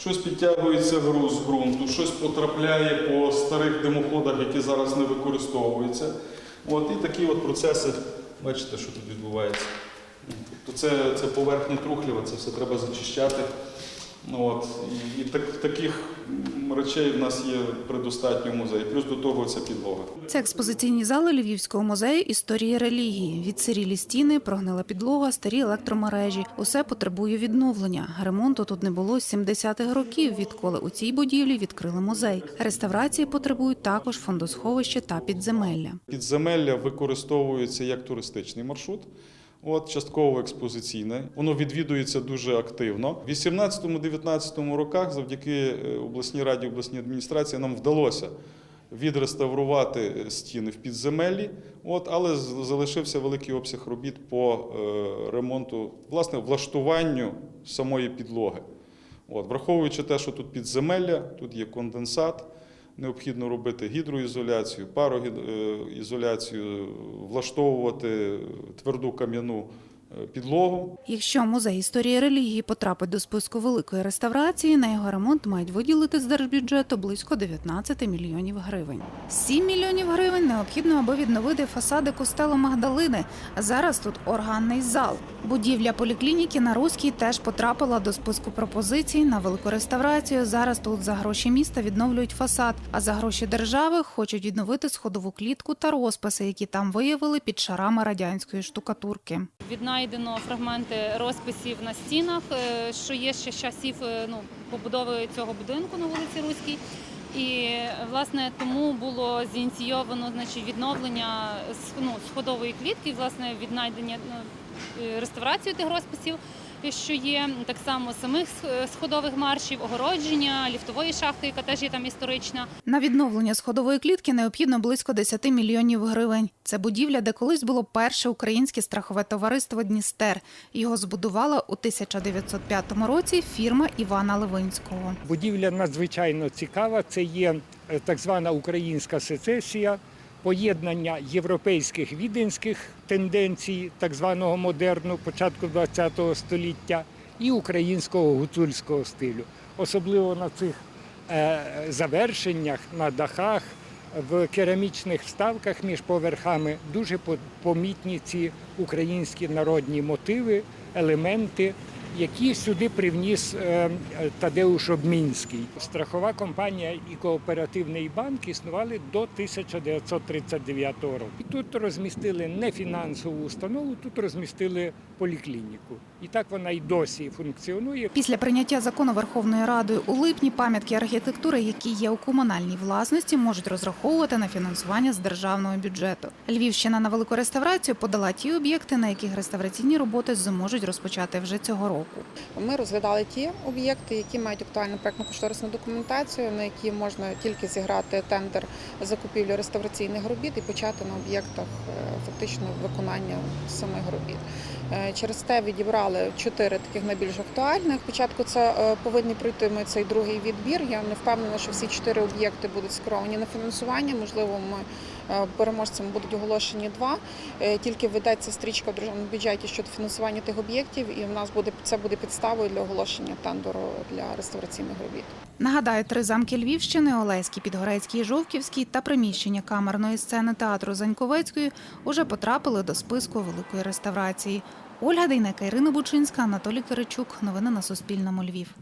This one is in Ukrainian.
щось підтягується груз з ґрунту, щось потрапляє по старих димоходах, які зараз не використовуються. От, і такі от процеси, бачите, що тут відбувається. Тобто це, це поверхня трухліва, це все треба зачищати. Ну, от, і, і так, таких речей в нас є предостатньо в музеї. Плюс до того це підлога. Це експозиційні зали Львівського музею історії релігії. Відсирілі стіни, прогнила підлога, старі електромережі. Усе потребує відновлення. Ремонту тут не було з 70-х років, відколи у цій будівлі відкрили музей. Реставрації потребують також фондосховище та підземелля. Підземелля використовується як туристичний маршрут. От частково експозиційне, воно відвідується дуже активно. В 18-19 роках, завдяки е, обласній раді, обласній адміністрації, нам вдалося відреставрувати стіни в підземеллі, от, але залишився великий обсяг робіт по е, ремонту, власне, влаштуванню самої підлоги. От, враховуючи те, що тут підземелля, тут є конденсат, необхідно робити гідроізоляцію, пароізоляцію, влаштовувати тверду кам'яну. е, підлогу. Якщо музей історії релігії потрапить до списку великої реставрації, на його ремонт мають виділити з держбюджету близько 19 мільйонів гривень. 7 мільйонів гривень необхідно, аби відновити фасади костелу Магдалини. А зараз тут органний зал. Будівля поліклініки на Руській теж потрапила до списку пропозицій на велику реставрацію. Зараз тут за гроші міста відновлюють фасад, а за гроші держави хочуть відновити сходову клітку та розписи, які там виявили під шарами радянської штукатурки. Віднайдено фрагменти розписів на стінах, е, що є ще з часів е, ну, побудови цього будинку на вулиці Руській. І власне тому було зініційовано значить, відновлення ну, сходової клітки, власне, віднайдення е, реставрацію тих розписів, що є так само самих сходових маршів, огородження, ліфтової шахти, яка теж є там історична. На відновлення сходової клітки необхідно близько 10 мільйонів гривень. Це будівля, де колись було перше українське страхове товариство Дністер. Його збудувала у 1905 році фірма Івана Левинського. Будівля надзвичайно цікава. Це є е, так звана українська сецесія, поєднання європейських віденських тенденцій, так званого модерну початку ХХ століття, і українського гуцульського стилю. Особливо на цих е, завершеннях, на дахах, в керамічних вставках між поверхами дуже помітні ці українські народні мотиви, елементи, які сюди привніс е, Тадеуш Обмінський. Страхова компанія і кооперативний банк існували до 1939 року. І тут розмістили не фінансову установу, тут розмістили поліклініку. І так вона й досі функціонує. Після прийняття закону Верховною Радою у липні пам'ятки архітектури, які є у комунальній власності, можуть розраховувати на фінансування з державного бюджету. Львівщина на велику реставрацію подала ті об'єкти, на яких реставраційні роботи зможуть розпочати вже цього року. Ми розглядали ті об'єкти, які мають актуальну проєктно кошторисну документацію, на які можна тільки зіграти тендер закупівлі реставраційних робіт і почати на об'єктах е, фактично виконання самих робіт. Е, Через те відібрали чотири таких найбільш актуальних. Спочатку це е, повинні пройти ми цей другий відбір. Я не впевнена, що всі чотири об'єкти будуть скеровані на фінансування. Можливо, ми е, переможцями будуть оголошені два. Тільки ведеться стрічка в державному бюджеті щодо фінансування тих об'єктів, і в нас буде це буде підставою для оголошення тендеру для реставраційних робіт. Нагадаю, три замки Львівщини Олеський, Підгорецький, Жовківський та приміщення камерної сцени театру Заньковецької уже потрапили до списку великої реставрації. Ольга Дейнека, Ірина Бучинська, Анатолій Киричук. Новини на Суспільному. Львів.